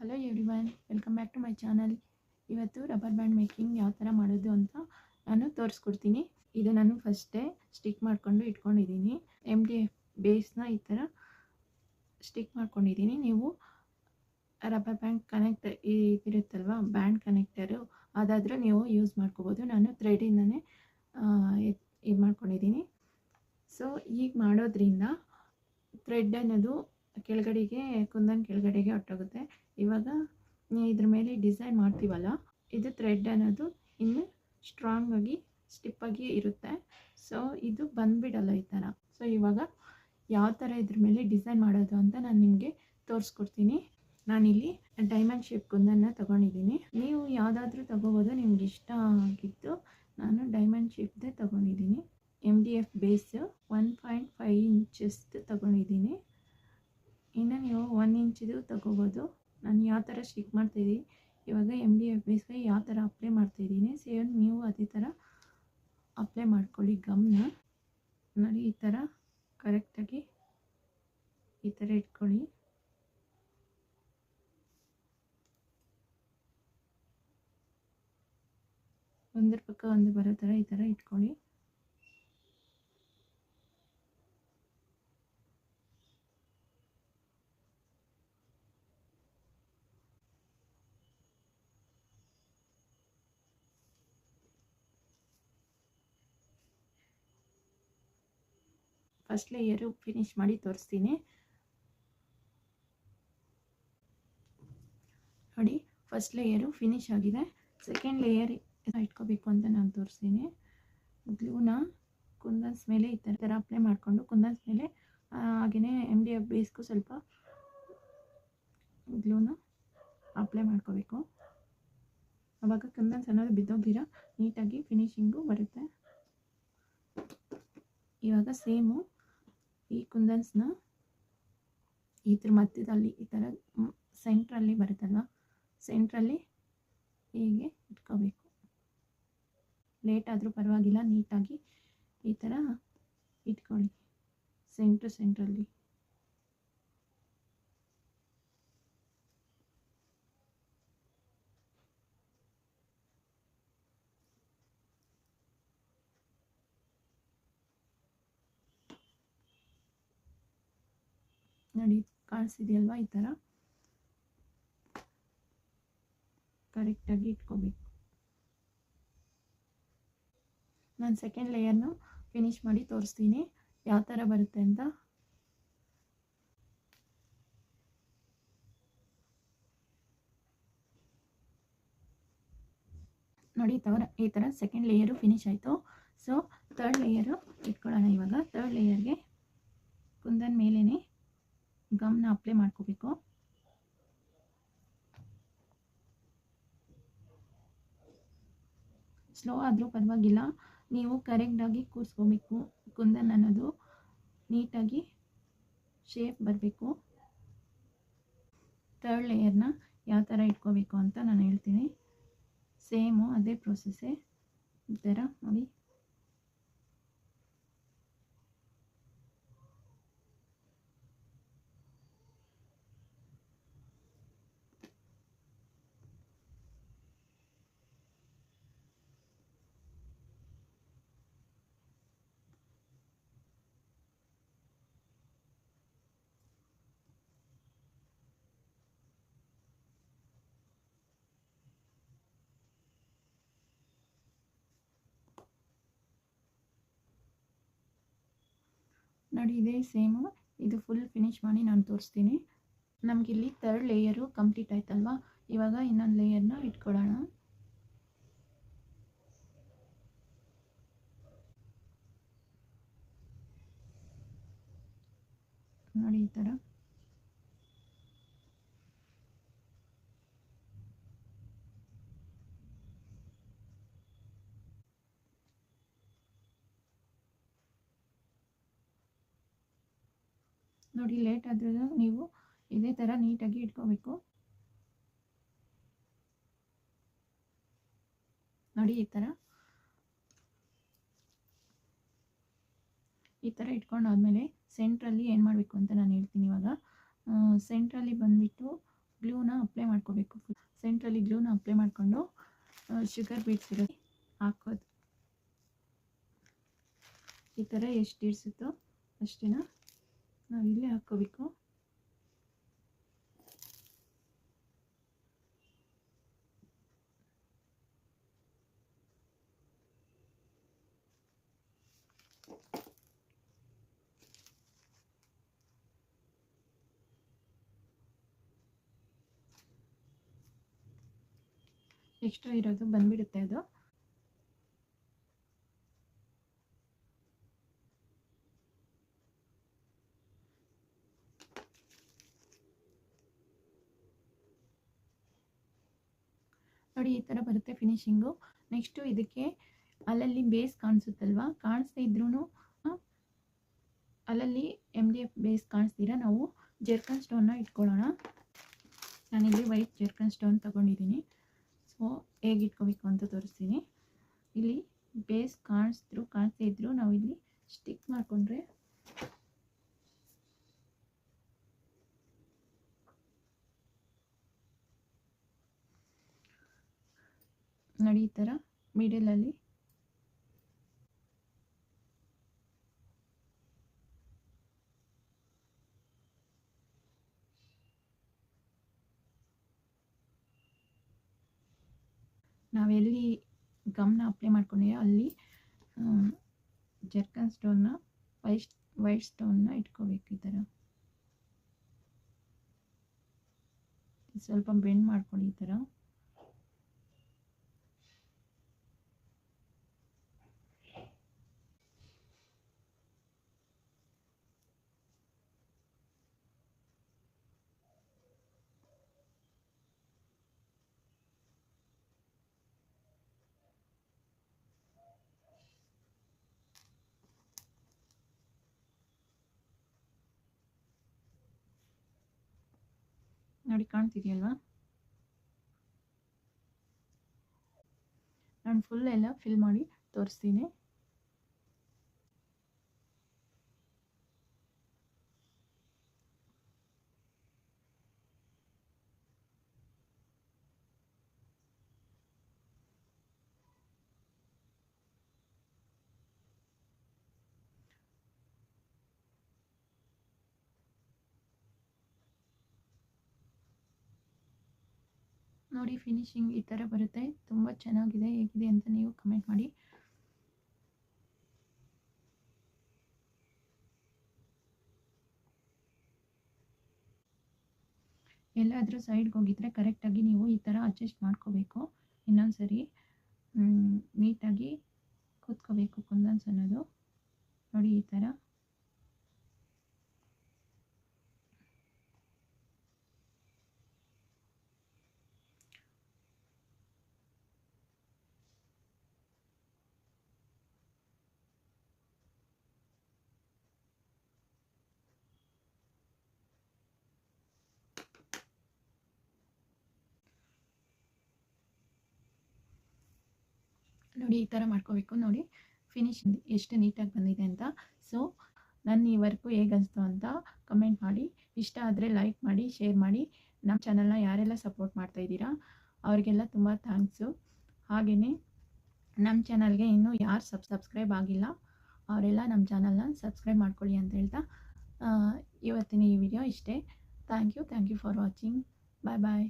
Hello everyone welcome back to my channel ಇವತ್ತು rubber band making ಯಾವ ಥರ ಮಾಡೋದು ಅಂತ ನಾನು ತೋರಿಸ್ಕೊಡ್ತೀನಿ. ಇದು ನಾನು ಫಸ್ಟೇ ಸ್ಟಿಕ್ ಮಾಡಿಕೊಂಡು ಇಟ್ಕೊಂಡಿದ್ದೀನಿ. ಎಂ ಡಿ ಎಫ್ ಬೇಸ್ನ ಈ ಥರ ಸ್ಟಿಕ್ ಮಾಡ್ಕೊಂಡಿದ್ದೀನಿ. ನೀವು ರಬ್ಬರ್ ಬ್ಯಾಂಡ್ ಕನೆಕ್ಟ್ ಇದಿರುತ್ತಲ್ವ ಬ್ಯಾಂಡ್ ಕನೆಕ್ಟರು ಅದಾದರೂ ನೀವು ಯೂಸ್ ಮಾಡ್ಕೋಬೋದು. ನಾನು ಥ್ರೆಡಿಂದನೇ ಇದು ಮಾಡ್ಕೊಂಡಿದ್ದೀನಿ ಸೊ ಈಗ ಮಾಡೋದ್ರಿಂದ ಥ್ರೆಡ್ ಅನ್ನೋದು ಕೆಳಗಡೆಗೆ, ಕುಂದನ್ ಕೆಳಗಡೆಗೆ ಹೊಟ್ಟೋಗುತ್ತೆ ಇವಾಗ ಇದ್ರ ಮೇಲೆ ಡಿಸೈನ್ ಮಾಡ್ತೀವಲ್ಲ, ಇದು ಥ್ರೆಡ್ ಅನ್ನೋದು ಇನ್ನು ಸ್ಟ್ರಾಂಗ್ ಸ್ಟ್ರಾಂಗಾಗಿ ಸ್ಟಿಪ್ಪಾಗಿ ಇರುತ್ತೆ. ಸೊ ಇದು ಬಂದ್ಬಿಡಲ್ಲ ಈ ಥರ ಸೊ ಇವಾಗ ಯಾವ ಥರ ಇದ್ರ ಮೇಲೆ ಡಿಸೈನ್ ಮಾಡೋದು ಅಂತ ನಾನು ನಿಮಗೆ ತೋರಿಸ್ಕೊಡ್ತೀನಿ. ನಾನಿಲ್ಲಿ ಡೈಮಂಡ್ ಶೇಪ್ ಕುಂದನ್ನ ತೊಗೊಂಡಿದ್ದೀನಿ. ನೀವು ಯಾವುದಾದ್ರೂ ತೊಗೋಬೋದು, ನಿಮ್ಗೆ ಇಷ್ಟ ಆಗಿತ್ತು ನಾನು ಡೈಮಂಡ್ ಶೇಪ್ದೇ ತೊಗೊಂಡಿದ್ದೀನಿ M D F base one point five ಇಂಚಸ್ದು ತೊಗೊಂಡಿದ್ದೀನಿ ಇನ್ನು ನೀವು ಒನ್ ಇಂಚಿದು ನಾನು ಯಾವ ಥರ ಸ್ಟಿಕ್ ಮಾಡ್ತಾಯಿದ್ದೀನಿ ಇವಾಗ ಎಂ ಡಿ ಎಫ್ ಎಸ್ಗೆ ಯಾವ ಥರ ಅಪ್ಲೈ ಮಾಡ್ತಾಯಿದ್ದೀನಿ ಸೇಮ್ ನೀವು ಅದೇ ಥರ ಅಪ್ಲೈ ಮಾಡ್ಕೊಳ್ಳಿ ಗಮ್ನ. ನೋಡಿ, ಈ ಥರ ಕರೆಕ್ಟಾಗಿ ಈ ಥರ ಇಟ್ಕೊಳ್ಳಿ. ಒಂದರ ಪಕ್ಕ ಒಂದು ಬರೋ ಥರ ಈ ಥರ ಇಟ್ಕೊಳ್ಳಿ. ಫಸ್ಟ್ ಲೇಯರು ಫಿನಿಶ್ ಮಾಡಿ ತೋರಿಸ್ತೀನಿ. ನೋಡಿ ಫಸ್ಟ್ ಲೇಯರು ಫಿನಿಶ್ ಆಗಿದೆ. ಸೆಕೆಂಡ್ ಲೇಯರ್ ಇಟ್ಕೋಬೇಕು ಅಂತ ನಾನು ತೋರಿಸ್ತೀನಿ. ಗ್ಲೂನ ಕುಂದನ್ಸ್ ಮೇಲೆ ಈ ಥರ ಥರ ಅಪ್ಲೈ ಮಾಡಿಕೊಂಡು ಕುಂದನ್ಸ್ ಮೇಲೆ ಹಾಗೆಯೇ ಎಂ ಡಿ ಎಫ್ ಬೇಸ್ಗೂ ಸ್ವಲ್ಪ ಗ್ಲೂನ ಅಪ್ಲೈ ಮಾಡ್ಕೋಬೇಕು. ಆವಾಗ ಕುಂದನ್ಸ್ ಅನ್ನೋದು ಬಿದ್ದೋಗಿರ ನೀಟಾಗಿ ಫಿನಿಶಿಂಗು ಬರುತ್ತೆ. ಇವಾಗ ಸೇಮು ಈ ಕುಂದನ್ಸ್ನ ಇದ್ರ ಮಧ್ಯದಲ್ಲಿ ಈ ಥರ ಸೆಂಟ್ರಲ್ಲಿ ಬರುತ್ತಲ್ವ? ಸೆಂಟ್ರಲ್ಲಿ ಹೀಗೆ ಇಟ್ಕೋಬೇಕು. ಲೇಟ್ ಆದರೂ ಪರವಾಗಿಲ್ಲ, ನೀಟಾಗಿ ಈ ಥರ ಇಟ್ಕೊಳ್ಳಿ. ಸೆಂಟ್ರ್ ಸೆಂಟ್ರಲ್ಲಿ. ನೋಡಿ ಕಾಣಿಸಿದೆಯಲ್ವಾ ಈ ಥರ ಕರೆಕ್ಟಾಗಿ ಇಟ್ಕೋಬೇಕು. ನಾನು ಸೆಕೆಂಡ್ ಲೇಯರ್ನು ಫಿನಿಶ್ ಮಾಡಿ ತೋರಿಸ್ತೀನಿ. ಯಾವ ಥರ ಬರುತ್ತೆ ಅಂತ? ನೋಡಿ ತವರ, ಈ ಥರ ಸೆಕೆಂಡ್ ಲೇಯರು ಫಿನಿಶ್ ಆಯಿತು. ಸೊ ತರ್ಡ್ ಲೇಯರು ಇಟ್ಕೊಳ್ಳೋಣ ಇವಾಗ. ತರ್ಡ್ ಲೇಯರ್ಗೆ ಕುಂದನ್ ಮೇಲೇ ಗಮ್ನ ಅಪ್ಲೈ ಮಾಡ್ಕೋಬೇಕು. ಸ್ಲೋ ಆದರೂ ಪರವಾಗಿಲ್ಲ. ನೀವು ಕರೆಕ್ಟಾಗಿ ಕೂರಿಸ್ಕೋಬೇಕು. ಕುಂದನ್ ಅನ್ನೋದು ನೀಟಾಗಿ ಶೇಪ್ ಬರಬೇಕು. ಥರ್ಡ್ ಲೇಯರ್ನ ಯಾವ ಥರ ಇಟ್ಕೋಬೇಕು ಅಂತ ನಾನು ಹೇಳ್ತೀನಿ. ಸೇಮು ಅದೇ ಪ್ರೊಸೆಸ್ಸೇ ಈ ಥರ ನೋಡಿ. ನೋಡಿ ಇದೇ ಸೇಮು ಇದು ಫುಲ್ ಫಿನಿಶ್ ಮಾಡಿ ನಾನು ತೋರಿಸ್ತೀನಿ. ನಮಗಿಲ್ಲಿ ಥರ್ಡ್ ಲೇಯರು ಕಂಪ್ಲೀಟ್ ಆಯ್ತಲ್ವಾ? ಇವಾಗ ಇನ್ನೊಂದು ಲೇಯರ್ನ ಇಟ್ಕೊಳ್ಳೋಣ ನೋಡಿ ಈ ಥರ ನೋಡಿ ಲೇಟ್ ಆದ್ರೂ ನೀವು ಇದೇ ಥರ ನೀಟಾಗಿ ಇಟ್ಕೋಬೇಕು. ನೋಡಿ, ಈ ಥರ ಈ ಥರ ಇಟ್ಕೊಂಡಾದ್ಮೇಲೆ ಸೆಂಟ್ರಲ್ಲಿ ಏನು ಮಾಡಬೇಕು ಅಂತ ನಾನು ಹೇಳ್ತೀನಿ ಇವಾಗ. ಸೆಂಟ್ರಲ್ಲಿ ಬಂದುಬಿಟ್ಟು ಗ್ಲೂನ ಅಪ್ಲೈ ಮಾಡ್ಕೋಬೇಕು ಸೆಂಟ್ರಲ್ಲಿ ಗ್ಲೂನ ಅಪ್ಲೈ ಮಾಡಿಕೊಂಡು ಶುಗರ್ ಬೀಟ್ಸ್ ಇರೋದು ಹಾಕೋದು. ಈ ಥರ ಎಷ್ಟು ಇಡಿಸುತ್ತೋ ಅಷ್ಟೇನ? ನಾವು ಇಲ್ಲೇ ಹಾಕ್ಕೋಬೇಕು ಎಕ್ಸ್ಟ್ರಾ ಇರೋದು ಬಂದ್ಬಿಡುತ್ತೆ ಅದು. ನೋಡಿ, ಈ ಥರ ಬರುತ್ತೆ ಫಿನಿಶಿಂಗು ನೆಕ್ಸ್ಟು ಇದಕ್ಕೆ ಅಲ್ಲಲ್ಲಿ ಬೇಸ್ ಕಾಣಿಸುತ್ತಲ್ವಾ? ಕಾಣಿಸ್ತಾ ಇದ್ರೂ ಅಲ್ಲಲ್ಲಿ ಎಂ ಡಿ ಎಫ್ ಬೇಸ್ ಕಾಣಿಸ್ತೀರಾ? ನಾವು ಜರ್ಕನ್ ಸ್ಟೋನ್ನ ಇಟ್ಕೊಳ್ಳೋಣ. ನಾನಿಲ್ಲಿ ವೈಟ್ ಜರ್ಕನ್ ಸ್ಟೋನ್ ತೊಗೊಂಡಿದ್ದೀನಿ. ಸೊ ಹೇಗೆ ಇಟ್ಕೋಬೇಕು ಅಂತ ತೋರಿಸ್ತೀನಿ. ಇಲ್ಲಿ ಬೇಸ್ ಕಾಣಿಸಿದ್ರು, ಕಾಣಿಸ್ತಾ ಇದ್ರು. ನಾವು ಇಲ್ಲಿ ಸ್ಟಿಕ್ ಮಾಡಿಕೊಂಡ್ರೆ ನೋಡಿ ಈ ಥರ ಮಿಡಲಲ್ಲಿ ನಾವೆಲ್ಲಿ ಗಮ್ನ ಅಪ್ಲೈ ಮಾಡ್ಕೊಂಡಿರೋ ಅಲ್ಲಿ ಜರ್ಕನ್ ಸ್ಟೋನ್ನ ವೈಟ್ ವೈಟ್ ಸ್ಟೋನ್ನ ಇಟ್ಕೋಬೇಕು ಈ ಥರ ಸ್ವಲ್ಪ ಬೆಂಡ್ ಮಾಡ್ಕೊಳ್ಳಿ ಈ ಥರ ನೋಡಿ ಕಾಣ್ತಿದೆಯಲ್ವಾ? ನಾನು ಫುಲ್ ಎಲ್ಲ ಫಿಲ್ ಮಾಡಿ ತೋರಿಸ್ತೀನಿ. ನೋಡಿ ಫಿನಿಶಿಂಗ್ ಈ ಥರ ಬರುತ್ತೆ. ತುಂಬ ಚೆನ್ನಾಗಿದೆ, ಹೇಗಿದೆ ಅಂತ ನೀವು ಕಮೆಂಟ್ ಮಾಡಿ. ಎಲ್ಲಾದರೂ ಸೈಡ್ಗೆ ಹೋಗಿದ್ರೆ ಕರೆಕ್ಟಾಗಿ ನೀವು ಈ ಥರ ಅಡ್ಜಸ್ಟ್ ಮಾಡ್ಕೋಬೇಕು. ಇನ್ನೊಂದು ಸರಿ ನೀಟಾಗಿ ಕೂತ್ಕೋಬೇಕು ಕುಂದನ್ಸ್ ಅನ್ನೋದು. ನೋಡಿ ಈ ಥರ ನೋಡಿ, ಈ ಥರ ಮಾಡ್ಕೋಬೇಕು. ನೋಡಿ ಫಿನಿಶ್ ಎಷ್ಟು ನೀಟಾಗಿ ಬಂದಿದೆ ಅಂತ. ಸೊ ನನ್ನ ಈ ವರ್ಕು ಹೇಗೆ ಅನಿಸ್ತು ಅಂತ ಕಮೆಂಟ್ ಮಾಡಿ. ಇಷ್ಟ ಆದರೆ ಲೈಕ್ ಮಾಡಿ ಶೇರ್ ಮಾಡಿ. ನಮ್ಮ ಚಾನಲ್ನ ಯಾರೆಲ್ಲ ಸಪೋರ್ಟ್ ಮಾಡ್ತಾ ಇದ್ದೀರಾ, ಅವರಿಗೆಲ್ಲ ತುಂಬ ಥ್ಯಾಂಕ್ಸು ಹಾಗೆಯೇ ನಮ್ಮ ಚಾನಲ್ಗೆ ಇನ್ನೂ ಯಾರು ಸಬ್ ಸಬ್ಸ್ಕ್ರೈಬ್ ಆಗಿಲ್ಲ, ಅವರೆಲ್ಲ ನಮ್ಮ ಚಾನಲ್ನ ಸಬ್ಸ್ಕ್ರೈಬ್ ಮಾಡ್ಕೊಳ್ಳಿ ಅಂತ ಹೇಳ್ತಾ ಇವತ್ತಿನ ಈ ವಿಡಿಯೋ ಇಷ್ಟೇ. Thank you thank you for watching bye bye